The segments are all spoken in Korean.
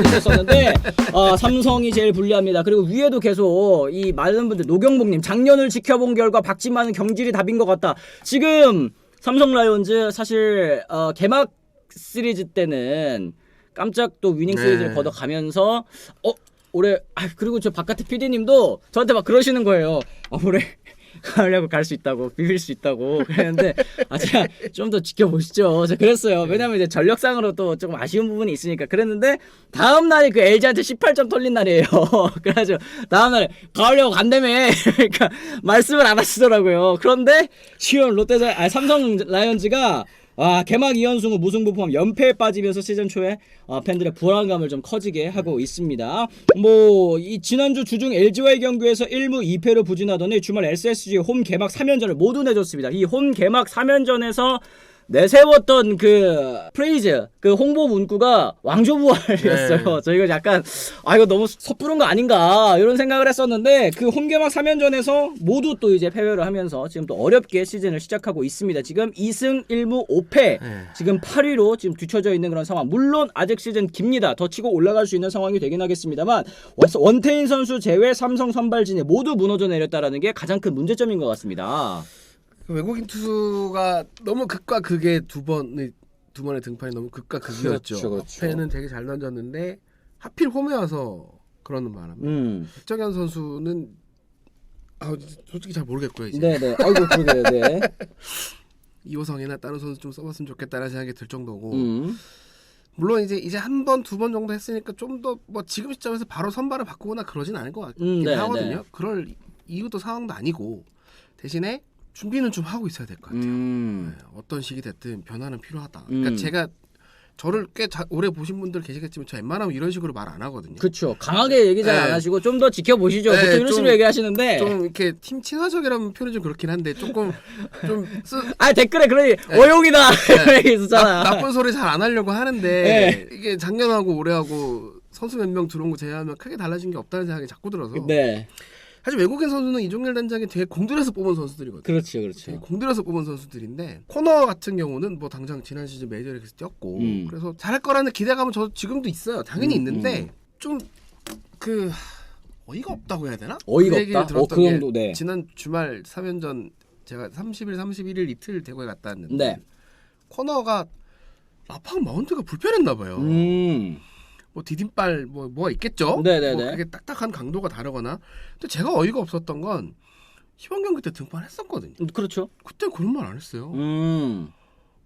얘기했었는데 어, 삼성이 제일 불리합니다. 그리고 위에도 계속 이 많은 분들 노경복님 작년을 지켜본 결과 박진만은 경질이 답인 것 같다. 지금 삼성 라이온즈 사실 어, 개막 시리즈 때는 깜짝 또 위닝 네. 시리즈를 걷어가면서 어 올해 아 그리고 저 바깥에 PD님도 저한테 막 그러시는 거예요. 아 올해 가려고 갈 수 있다고 비빌 수 있다고 그랬는데 아 제가 좀 더 지켜보시죠. 제가 그랬어요. 왜냐면 이제 전력상으로 또 조금 아쉬운 부분이 있으니까 그랬는데 다음 날이 그 LG한테 18점 털린 날이에요. 그래가지고 다음 날 가려고 간다며 그러니까 말씀을 안 하시더라고요. 그런데 지금 롯데자 아 삼성 라이온즈가 아 개막 2연승 후 무승부 포함 연패에 빠지면서 시즌 초에 어, 팬들의 불안감을 좀 커지게 하고 있습니다. 뭐 이 지난주 주중 LG와의 경기에서 1무 2패로 부진하더니 주말 SSG 홈 개막 3연전을 모두 내줬습니다. 이 홈 개막 3연전에서 내세웠던 그 프레이즈 그 홍보 문구가 왕조부활이었어요. 저희가 약간 아 이거 너무 섣부른 거 아닌가 이런 생각을 했었는데 그 홈개막 3연전에서 모두 또 이제 패배를 하면서 지금 또 어렵게 시즌을 시작하고 있습니다. 지금 2승 1무 5패 네. 지금 8위로 지금 뒤쳐져 있는 그런 상황. 물론 아직 시즌 깁니다. 더 치고 올라갈 수 있는 상황이 되긴 하겠습니다만 원- 원태인 선수 제외 삼성 선발진이 모두 무너져 내렸다라는 게 가장 큰 문제점인 것 같습니다. 그 외국인 투수가 너무 극과 극의 두 번의 두 번의 등판이 너무 극과 극이었죠. 그렇죠, 그렇죠. 앞에는 되게 잘 던졌는데 하필 홈에 와서 그러는 바람에 음. 백정현 선수는 아 솔직히 잘 모르겠고요 이제 네네. 아이고 그러게요. 네. 이호성이나 다른 선수 좀 써봤으면 좋겠다는 생각이 들 정도고 음. 물론 이제 이제 한 번 두 번 정도 했으니까 좀 더 뭐 지금 시점에서 바로 선발을 바꾸거나 그러진 않을 것 같긴 음, 네, 하거든요. 네. 그럴 이유도 상황도 아니고 대신에 준비는 좀 하고 있어야 될 것 같아요. 음. 네, 어떤 식이 됐든 변화는 필요하다. 그러니까 음. 제가 저를 꽤 자, 오래 보신 분들 계시겠지만 저 웬만하면 이런 식으로 말 안 하거든요. 그렇죠. 강하게 얘기 잘안 네. 하시고 좀 더 지켜보시죠. 네, 보통 이런 좀- 식으로 얘기하시는데. 좀 이렇게 팀 친화적이라는 표현이 좀 그렇긴 한데 조금 좀 쓰, 아 댓글에 그러니 어용이다 이런 얘기 있었잖아. 나, 나쁜 소리 잘 안 하려고 하는데 네. 이게 작년하고 올해하고 선수 몇 명 들어온 거 제외하면 크게 달라진 게 없다는 생각이 자꾸 들어서 네. 사실 외국인 선수는 이종렬 단장이 되게 공들여서 뽑은 선수들이거든요. 그렇죠, 그렇죠. 공들여서 뽑은 선수들인데 코너 같은 경우는 뭐 당장 지난 시즌 메이저리그에서 뛰었고 음. 그래서 잘할 거라는 기대감은 저 지금도 있어요. 당연히 음, 있는데 좀그 어이가 없다고 해야 되나? 어이가 그 없다? 어, 그게 정도, 네. 지난 주말 3연전 제가 30일, 31일 이틀 대구에 갔다 왔는데 네. 코너가 라팡 마운트가 불편했나 봐요. 음. 뭐 디딤발 뭐 뭐가 있겠죠. 네네네. 뭐 그게 딱딱한 강도가 다르거나. 근데 제가 어이가 없었던 건 희망 경기 때 등판했었거든요. 그렇죠. 그때 그런 말 안 했어요. 음.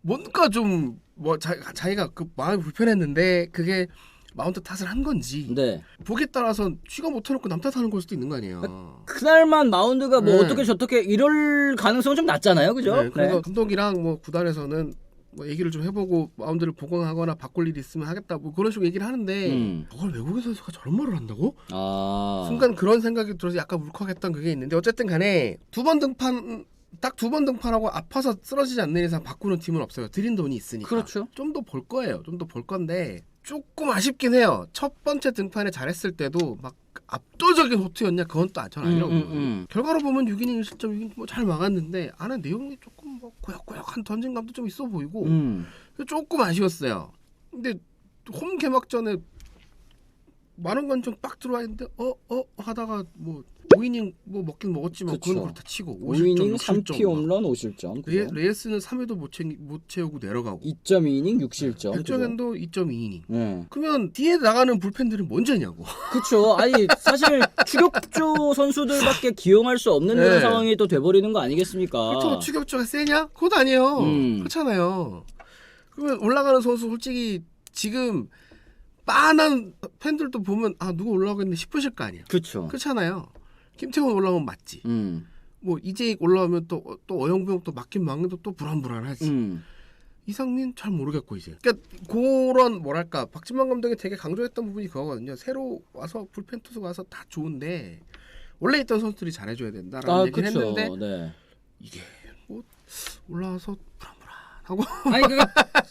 뭔가 좀 뭐 자기가 그 마음이 불편했는데 그게 마운트 탓을 한 건지 네. 보기에 따라서 쥐가 못 해놓고 남 탓하는 걸 수도 있는 거 아니에요. 그날만 마운드가 뭐 네. 어떻게 저떻게 이럴 가능성은 좀 낮잖아요. 그죠? 네, 그래서 감독이랑 뭐 구단에서는 뭐 얘기를 좀 해보고 마운드를 복원하거나 바꿀 일이 있으면 하겠다 뭐 그런 식으로 얘기를 하는데 음. 그걸 외국인 선수가 저런 말을 한다고? 아. 순간 그런 생각이 들어서 약간 울컥했던 그게 있는데 어쨌든 간에 두 번 등판 딱 두 번 등판하고 아파서 쓰러지지 않는 이상 바꾸는 팀은 없어요. 들인 돈이 있으니까. 그렇죠. 좀 더 볼 거예요. 좀 더 볼 건데 조금 아쉽긴 해요. 첫 번째 등판에 잘했을 때도 막 압도적인 호투였냐 그건 또 전 아니라고 음, 음, 보거든요. 음. 결과로 보면 6이닝 1실점 6이닝 뭐잘 막았는데 안에 내용이 조금 뭐 고약고약한 던진감도 좀 있어 보이고 음. 조금 아쉬웠어요. 근데 홈 개막전에 많은 관중 빡 들어와 있는데 어어 하다가 뭐 5이닝 뭐 먹긴 먹었지만. 그건 그렇다 치고 5이닝 50점, 3피 홈런 5실점. 레, 레이스는 3회도 못, 채, 못 채우고 내려가고 2.2이닝 6실점. 백정현도 2.2이닝 네. 그러면 뒤에 나가는 불펜들은 뭔 죄냐고 그렇죠. 아니 사실 추격조 선수들밖에 기용할 수 없는 그런 네. 상황이 또 돼버리는 거 아니겠습니까? 그렇죠 추격조가 세냐? 그것도 아니에요 음. 그렇잖아요 그러면 올라가는 선수 솔직히 지금 빤한 팬들도 보면 아 누구 올라가겠네 싶으실 거 아니에요 그렇죠. 그렇잖아요 김태훈 올라오면 맞지 음. 뭐 이재익 올라오면 또 또 어영부영 또 막힌 막는도 또 불안불안하지 음. 이상민 잘 모르겠고 이제 그러니까 그런 뭐랄까 박진만 감독이 되게 강조했던 부분이 그거거든요 새로 와서 불펜 투수 와서 다 좋은데 원래 있던 선수들이 잘해줘야 된다라는 아 얘기를 그렇죠. 했는데 네. 이게 뭐 올라와서 하고 아니 그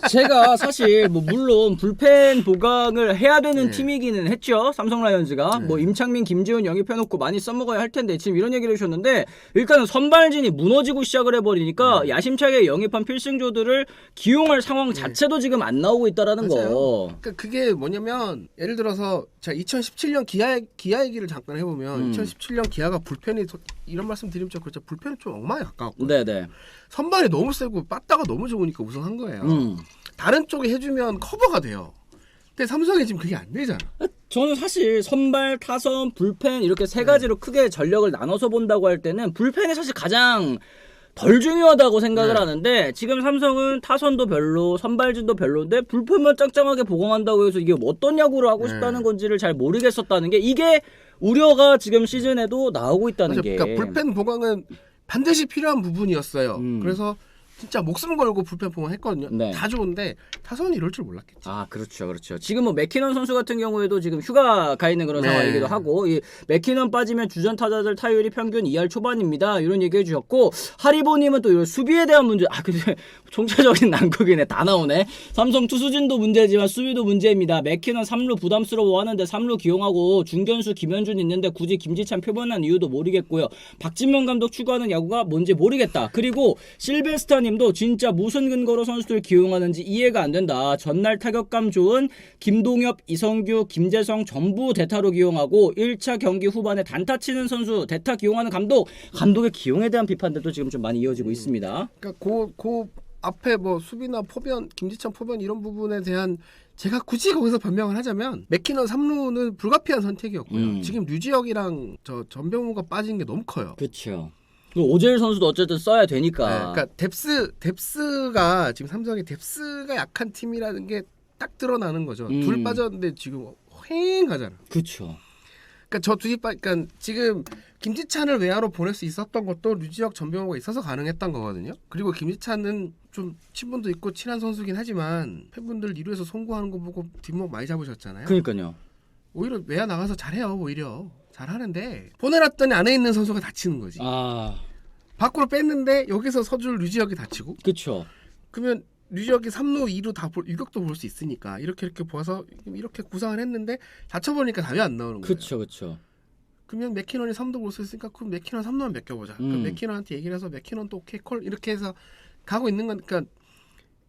제가 사실 뭐 물론 불펜 보강을 해야 되는 네. 팀이기는 했죠 삼성 라이온즈가 네. 뭐 임창민, 김지훈 영입해 놓고 많이 써먹어야 할 텐데 지금 이런 얘기를 해 주셨는데 일단은 선발진이 무너지고 시작을 해 버리니까 네. 야심차게 영입한 필승조들을 기용할 상황 자체도 지금 안 나오고 있다라는 맞아요. 거. 그러니까 그게 뭐냐면 예를 들어서 자 2017년 기아 기아 얘기를 잠깐 해 보면 음. 2017년 기아가 불펜이 소- 이런 말씀 드리면 좀 그렇죠 불펜이 좀 엉망에 가까웠고 네네. 선발이 너무 세고 빠따가 너무 좋 으니까 우승한 거예요. 음. 다른 쪽에 해주면 커버가 돼요. 근데 삼성이 지금 그게 안 되잖아. 저는 사실 선발, 타선, 불펜 이렇게 네. 세 가지로 크게 전력을 나눠서 본다고 할 때는 불펜이 사실 가장 덜 중요하다고 생각을 네. 하는데 지금 삼성은 타선도 별로, 선발진도 별로인데 불펜만 짱짱하게 보강한다고 해서 이게 어떤 야구를 하고 네. 싶다는 건지를 잘 모르겠었다는 게 이게 우려가 지금 시즌에도 나오고 있다는 맞아요. 게 그러니까 불펜 보강은 반드시 필요한 부분이었어요. 음. 그래서 진짜 목숨 걸고 불펜 보강했거든요. 네. 다 좋은데 타선이 이럴 줄 몰랐겠지. 아 그렇죠 그렇죠 지금 뭐 맥키넌 선수 같은 경우에도 지금 휴가 가 있는 그런 네. 상황이기도 하고 이 맥키넌 빠지면 주전 타자들 타율이 평균 2할 초반입니다 이런 얘기 해 주셨고 하리보님은 또 이런 수비에 대한 문제 아 근데 총체적인 난국이네 다 나오네 삼성 투수진도 문제지만 수비도 문제입니다 맥키넌 3루 부담스러워하는데 3루 기용하고 중견수 김현준 있는데 굳이 김지찬 표본한 이유도 모르겠고요 박진명 감독 추구하는 야구가 뭔지 모르겠다 그리고 실베스타님 도 진짜 무슨 근거로 선수들 기용하는지 이해가 안 된다. 전날 타격감 좋은 김동엽, 이성규, 김재성 전부 대타로 기용하고 1차 경기 후반에 단타 치는 선수 대타 기용하는 감독 감독의 기용에 대한 비판들도 지금 좀 많이 이어지고 있습니다. 그러니까 그, 그 앞에 뭐 수비나 포변, 김지찬 포변 이런 부분에 대한 제가 굳이 거기서 변명을 하자면 맥키넌 3루는 불가피한 선택이었고요. 음. 지금 류지혁이랑 저 전병우가 빠진 게 너무 커요. 그렇죠. 오재일 선수도 어쨌든 써야 네, 되니까. 그러니까 뎁스 뎁스가 지금 삼성이 뎁스가 약한 팀이라는 게 딱 드러나는 거죠. 음. 둘 빠졌는데 지금 휑하잖아. 그렇죠. 그러니까 저 둘이 빠, 그러니까 지금 김지찬을 외야로 보낼 수 있었던 것도 류지혁 전병호가 있어서 가능했던 거거든요. 그리고 김지찬은 좀 친분도 있고 친한 선수긴 하지만 팬분들 2루에서 송구하는 거 보고 뒷목 많이 잡으셨잖아요. 그러니까요. 오히려 외야 나가서 잘해요. 오히려 잘 하는데 보내놨더니 안에 있는 선수가 다치는 거지. 아, 밖으로 뺐는데 여기서 서줄 류지혁이 다치고 그렇죠. 그러면 류지혁이 3루, 2루 다 볼, 유격도 볼 수 있으니까 이렇게 이렇게 보아서 이렇게 구상을 했는데 다쳐보니까 답이 안 나오는 거예요. 그렇죠. 그렇죠. 그러면 맥키넌이 3도 볼 수 있으니까 그럼 맥키넌 3루만 맡겨보자. 음. 그럼 맥키넌한테 얘기를 해서 맥키넌 또 오케이 콜 이렇게 해서 가고 있는 거니까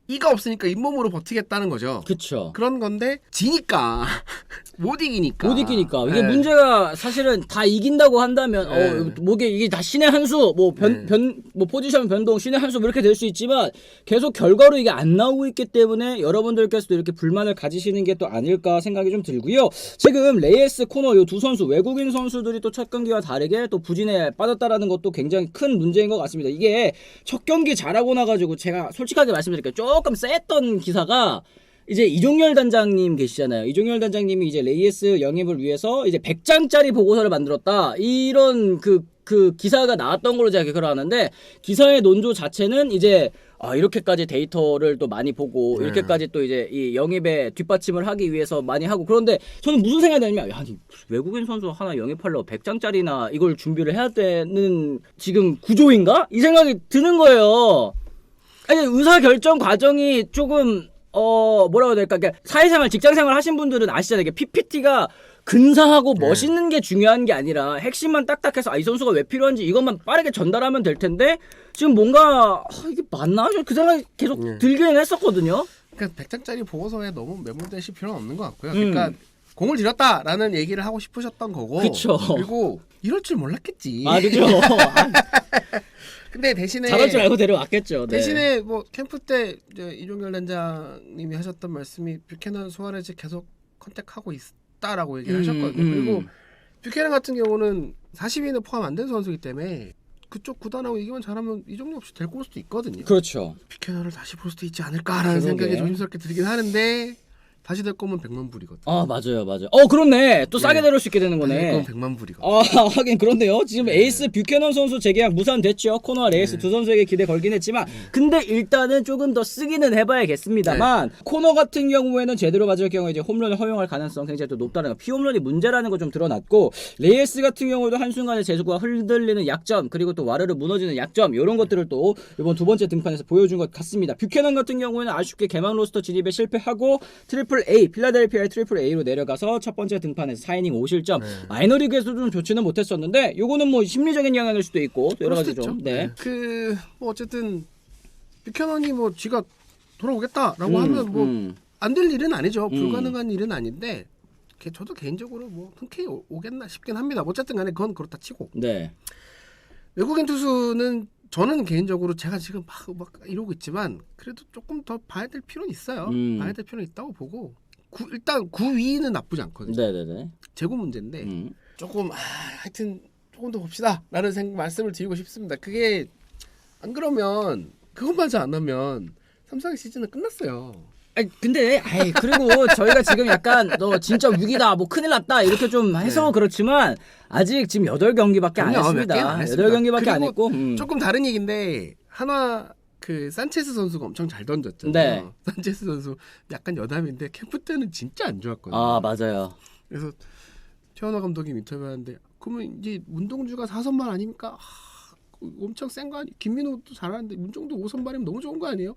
이가 없으니까 잇몸으로 버티겠다는 거죠. 그렇죠. 그런 건데 지니까 못 이기니까 못 이기니까 이게 네. 문제가 사실은 다 이긴다고 한다면 네. 어 뭐게 이게 다 신의 한수 뭐변 네. 변뭐 포지션 변동 신의 한수 뭐 이렇게 될 수 있지만 계속 결과로 이게 안 나오고 있기 때문에 여러분들께서도 이렇게 불만을 가지시는 게 또 아닐까 생각이 좀 들고요. 지금 레이스 코너 요 두 선수 외국인 선수들이 또 첫 경기와 다르게 또 부진에 빠졌다라는 것도 굉장히 큰 문제인 것 같습니다. 이게 첫 경기 잘하고 나가지고 제가 솔직하게 말씀드릴게요. 조금 셌던 기사가 이제 이종열 단장님 계시잖아요. 이종열 단장님이 이제 레이에스 영입을 위해서 이제 100장짜리 보고서를 만들었다. 이런 그, 그 기사가 나왔던 걸로 제가 기억을 하는데 기사의 논조 자체는 이제 아, 이렇게까지 데이터를 또 많이 보고 네. 이렇게까지 또 이제 이 영입에 뒷받침을 하기 위해서 많이 하고 그런데 저는 무슨 생각이 드냐면 야, 아니, 외국인 선수 하나 영입하려고 100장짜리나 이걸 준비를 해야 되는 지금 구조인가? 이 생각이 드는 거예요. 아니 의사 결정 과정이 조금 어 뭐라고 해야 될까? 그러니까 사회생활, 직장생활 하신 분들은 아시잖아요. 이게 PPT가 근사하고 네. 멋있는 게 중요한 게 아니라 핵심만 딱딱해서 아, 이 선수가 왜 필요한지 이것만 빠르게 전달하면 될 텐데 지금 뭔가 아, 이게 맞나? 그 생각이 계속 네. 들기는 했었거든요. 그러니까 100장짜리 보고서에 너무 매몰되실 필요는 없는 것 같고요. 음. 그러니까 공을 들였다라는 얘기를 하고 싶으셨던 거고 그쵸. 그리고 이럴 줄 몰랐겠지. 아 그죠? 근데 대신에 잘할 줄 알고 데려왔겠죠. 네. 대신에 뭐 캠프 때 이제 이종열 단장님이 하셨던 말씀이 뷰캐넌 수아레즈 계속 컨택하고 있다라고 얘기를 음, 하셨거든요. 음. 그리고 뷰캐넌 같은 경우는 40인에 포함 안 된 선수이기 때문에 그쪽 구단하고 얘기만 잘하면 이종류 없이 데리고 올 수도 있거든요. 그렇죠. 뷰캐넌을 다시 볼 수도 있지 않을까라는. 생각이 조심스럽게 들긴 하는데 다시 될 거면 100만 불이거든. 아 맞아요 맞아요. 어 그렇네. 또 싸게 네. 내려올 수 있게 되는 다시 될 거네. 거면 100만 불이거든. 아 하긴 그런데요. 지금 에이스 뷰캐넌 선수 재계약 무산됐죠. 코너와 레이스 네. 두 선수에게 기대 걸긴 했지만 근데 일단은 조금 더 쓰기는 해봐야겠습니다만 네. 코너 같은 경우에는 제대로 맞을 경우에 이제 홈런을 허용할 가능성 굉장히 또 높다는 거. 피홈런이 문제라는 거 좀 드러났고 레이스 같은 경우도 한순간에 제수가 흔들리는 약점 그리고 또 와르르 무너지는 약점 이런 것들을 또 이번 두 번째 등판에서 보여준 것 같습니다. 뷰캐넌 같은 경우에는 아쉽게 개막 로스터 진입에 실패하고 트리플 A 필라델피아의 트리플 A로 내려가서 첫 번째 등판에서 4이닝 5실점 네. 마이너리그에서도 좀 좋지는 못했었는데 요거는 뭐 심리적인 영향일 수도 있고 또 여러 가지 좀 있죠. 네. 그 뭐 어쨌든 뷰캐넌이 뭐 지가 돌아오겠다라고 음, 하면 뭐 음. 안될 일은 아니죠. 음. 불가능한 일은 아닌데 개- 저도 개인적으로 뭐 흔쾌히 오- 오겠나 싶긴 합니다. 뭐 어쨌든 간에 그건 그렇다 치고 네. 외국인 투수는 저는 개인적으로 제가 지금 막, 막 이러고 있지만 그래도 조금 더 봐야 될 필요는 있어요. 음. 봐야 될 필요는 있다고 보고 구, 일단 9위는 나쁘지 않거든요. 네네네. 재고 문제인데 음. 조금 아, 하여튼 조금 더 봅시다라는 생각 말씀을 드리고 싶습니다. 그게 안 그러면 그것마저 안 하면 삼성의 시즌은 끝났어요. 아니 근데 아이 그리고 저희가 지금 약간 너 진짜 위기다 뭐 큰일 났다 이렇게 좀 해서 네. 그렇지만 아직 지금 8경기밖에 안 그럼요, 했습니다. 몇 개는 안 했습니다. 8경기밖에 안 그리고 했고. 음. 조금 다른 얘기인데 한화 그 산체스 선수가 엄청 잘 던졌잖아요. 네. 산체스 선수 약간 여담인데 캠프 때는 진짜 안 좋았거든요. 아 맞아요. 그래서 최원호 감독이 인터뷰하는데 그러면 이제 문동주가 4선발 아닙니까? 하, 엄청 센 거 아니? 김민호도 잘하는데 문정도 5선발이면 너무 좋은 거 아니에요?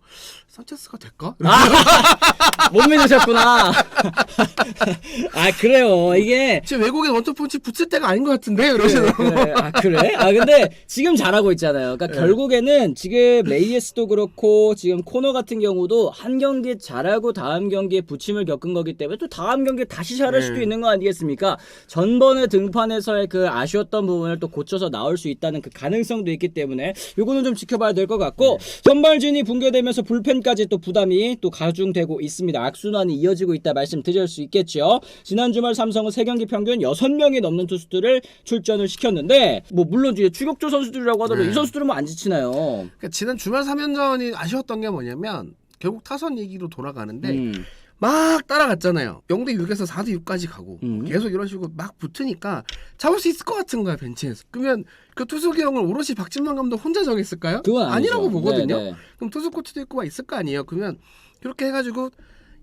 산체스가 될까? 못 믿으셨구나. 아 그래요. 이게 지금 외국인 원투펀치 붙을 때가 아닌 것 같은데 이러시는 그래, 그래. 아 그래? 아 근데 지금 잘하고 있잖아요. 그러니까 네. 결국에는 지금 레이에스도 그렇고 지금 코너 같은 경우도 한 경기 잘하고 다음 경기에 부침을 겪은 거기 때문에 또 다음 경기에 다시 잘할 네. 수도 있는 거 아니겠습니까? 전번에 등판에서의 그 아쉬웠던 부분을 또 고쳐서 나올 수 있다는 그 가능성도 있기 때문에 요거는 좀 지켜봐야 될 것 같고 선발진이 붕괴되면서 불펜까지 또 부담이 또 가중되고 있습니다. 악순환이 이어지고 있다 말씀드릴 수 있겠죠. 지난 주말 삼성은 세경기 평균 6명이 넘는 투수들을 출전을 시켰는데 뭐 물론 이제 추격조 선수들이라고 하더라도 네. 이 선수들은 뭐 안 지치나요? 그러니까 지난 주말 3연전이 아쉬웠던 게 뭐냐면 결국 타선 얘기로 돌아가는데 음. 막 따라갔잖아요. 0대 6에서 4대 6까지 가고 음. 계속 이런 식으로 막 붙으니까 잡을 수 있을 것 같은 거야 벤치에서. 그러면 그 투수기 형을 오롯이 박진만 감독 혼자 정했을까요? 그건 아니죠. 아니라고 보거든요. 네, 네. 그럼 투수 코치도 있고 막 있을 거 아니에요. 그러면 그렇게 해가지고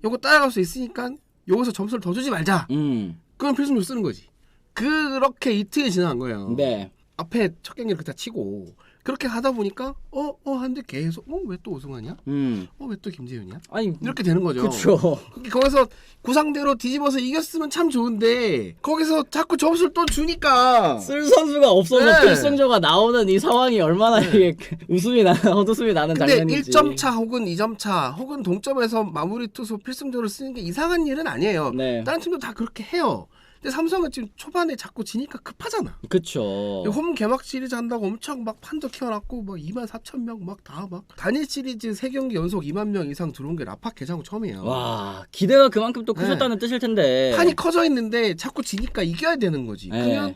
요거 따라갈 수 있으니까 여기서 점수를 더 주지 말자. 음. 그럼 필승조 쓰는 거지. 그렇게 이틀이 지나간 거예요. 네. 앞에 첫 경기를 그다 치고 그렇게 하다 보니까 어어 하는데 계속 어 왜또 우승하냐? 음. 어왜 또 김재윤이야? 아니 이렇게 되는 거죠. 그렇죠. 거기서 구상대로 뒤집어서 이겼으면 참 좋은데 거기서 자꾸 점수를 또 주니까 쓸 선수가 없어서 네. 필승조가 나오는 이 상황이 얼마나 이게 웃음이 나는 헛웃음이 나는 근데 장면인지. 1점 차 혹은 2점 차 혹은 동점에서 마무리 투수 필승조를 쓰는 게 이상한 일은 아니에요. 네. 다른 팀도 다 그렇게 해요. 근데 삼성은 지금 초반에 자꾸 지니까 급하잖아. 그쵸. 홈 개막 시리즈 한다고 엄청 막 판도 키워놨고 막 2만 4천 명 막 다막 단일 시리즈 세 경기 연속 2만 명 이상 들어온 게 라팍 개장 처음이에요. 와 기대가 그만큼 또 커졌다는 뜻일 텐데. 네. 판이 커져 있는데 자꾸 지니까 이겨야 되는 거지. 네. 그러면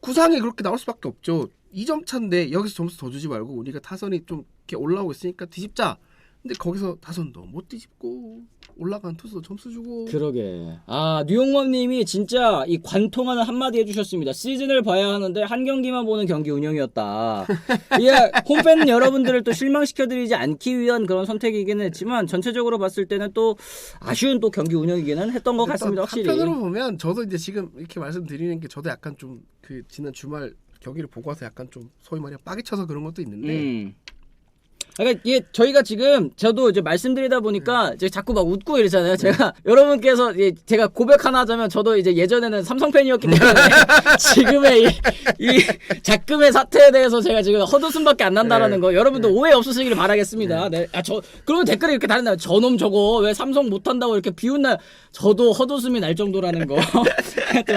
구상이 그렇게 나올 수밖에 없죠. 2점 차인데 여기서 점수 더 주지 말고 우리가 타선이 좀 이렇게 올라오고 있으니까 뒤집자. 근데 거기서 타선도 못 뒤집고 올라간 투수 점수 주고 그러게. 아 뉴용맘님이 진짜 이 관통하는 한마디 해주셨습니다. 시즌을 봐야 하는데 한 경기만 보는 경기 운영이었다. 이게 홈팬 여러분들을 또 실망시켜드리지 않기 위한 그런 선택이기는 했지만 전체적으로 봤을 때는 또 아쉬운 또 경기 운영이기는 했던 것 같습니다. 확실히. 한편으로 보면 저도 이제 지금 이렇게 말씀드리는 게 저도 약간 좀 그 지난 주말 경기를 보고 와서 약간 좀 소위 말해 빠개 쳐서 그런 것도 있는데 음. 그러니까 이게 저희가 지금 저도 이제 말씀드리다 보니까 네. 이제 자꾸 막 웃고 이러잖아요. 제가 여러분께서 이제 제가 고백 하나 하자면 저도 이제 예전에는 삼성 팬이었기 때문에 지금의 이, 이 작금의 사태에 대해서 제가 지금 헛웃음밖에 안 난다라는 네. 거 여러분들 오해 없으시기를 바라겠습니다. 네. 아 저 그러면 댓글에 이렇게 달린다. 저놈 저거 왜 삼성 못 한다고 이렇게 비웃나 저도 헛웃음이 날 정도라는 거. 또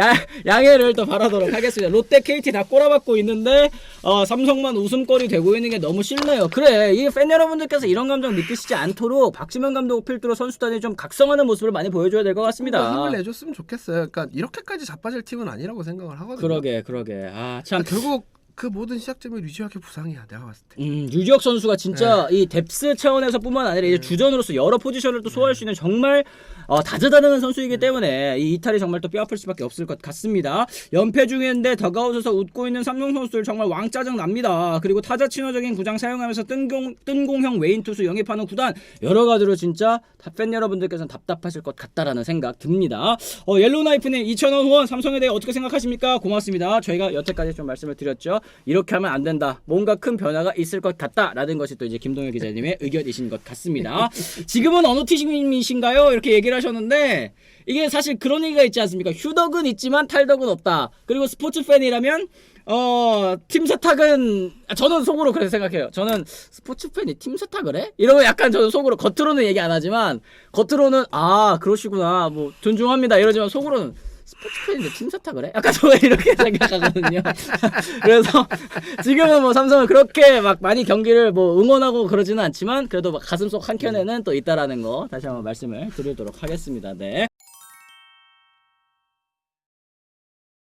야, 양해를 또 바라도록 하겠습니다. 롯데 KT 다 꼬라박고 있는데 어, 삼성만 웃음거리 되고 있는 게 너무 싫네요. 그래 이 팬 여러분들께서 이런 감정 느끼시지 않도록 박지만 감독 필두로 선수단이 좀 각성하는 모습을 많이 보여줘야 될 것 같습니다. 힘을 내줬으면 좋겠어요. 그러니까 이렇게까지 자빠질 팀은 아니라고 생각을 하거든요. 그러게 그러게 아참 그러니까 결국 그 모든 시작점이 류지혁의 부상이야 내가 봤을 때. 음, 유지혁 선수가 진짜 이 뎁스 차원에서뿐만 아니라 이제 주전으로서 여러 포지션을 또 소화할 수 있는 정말 어, 다재다능한 선수이기 때문에 이 이탈이 정말 또 뼈아플 수밖에 없을 것 같습니다. 연패 중인데 더가웃에서 웃고 있는 삼성 선수들 정말 왕짜증 납니다. 그리고 타자 친화적인 구장 사용하면서 뜬공, 뜬공형 외인 투수 영입하는 구단 여러 가지로 진짜 다팬 여러분들께서는 답답하실 것 같다라는 생각 듭니다. 어, 옐로우나이프님 2,000원 후원 삼성에 대해 어떻게 생각하십니까? 고맙습니다. 저희가 여태까지 좀 말씀을 드렸죠. 이렇게 하면 안 된다. 뭔가 큰 변화가 있을 것 같다라는 것이 또 이제 김동현 기자님의 의견이신 것 같습니다. 지금은 어느 팀이신가요? 이렇게 얘기를 하셨는데 이게 사실 그런 얘기가 있지 않습니까? 휴덕은 있지만 탈덕은 없다. 그리고 스포츠 팬이라면 어, 팀 세탁은 아, 저는 속으로 그렇게 생각해요. 저는 스포츠 팬이 팀 세탁을 해? 이러면 약간 저는 속으로 겉으로는 얘기 안 하지만 겉으로는 아 그러시구나 뭐 존중합니다 이러지만 속으로는 스포츠 팬인데 팀 세탁을 해? 약간 저는 이렇게 생각하거든요. 그래서 지금은 뭐 삼성은 그렇게 막 많이 경기를 뭐 응원하고 그러지는 않지만 그래도 막 가슴속 한 켠에는 또 있다라는 거 다시 한번 말씀을 드리도록 하겠습니다. 네.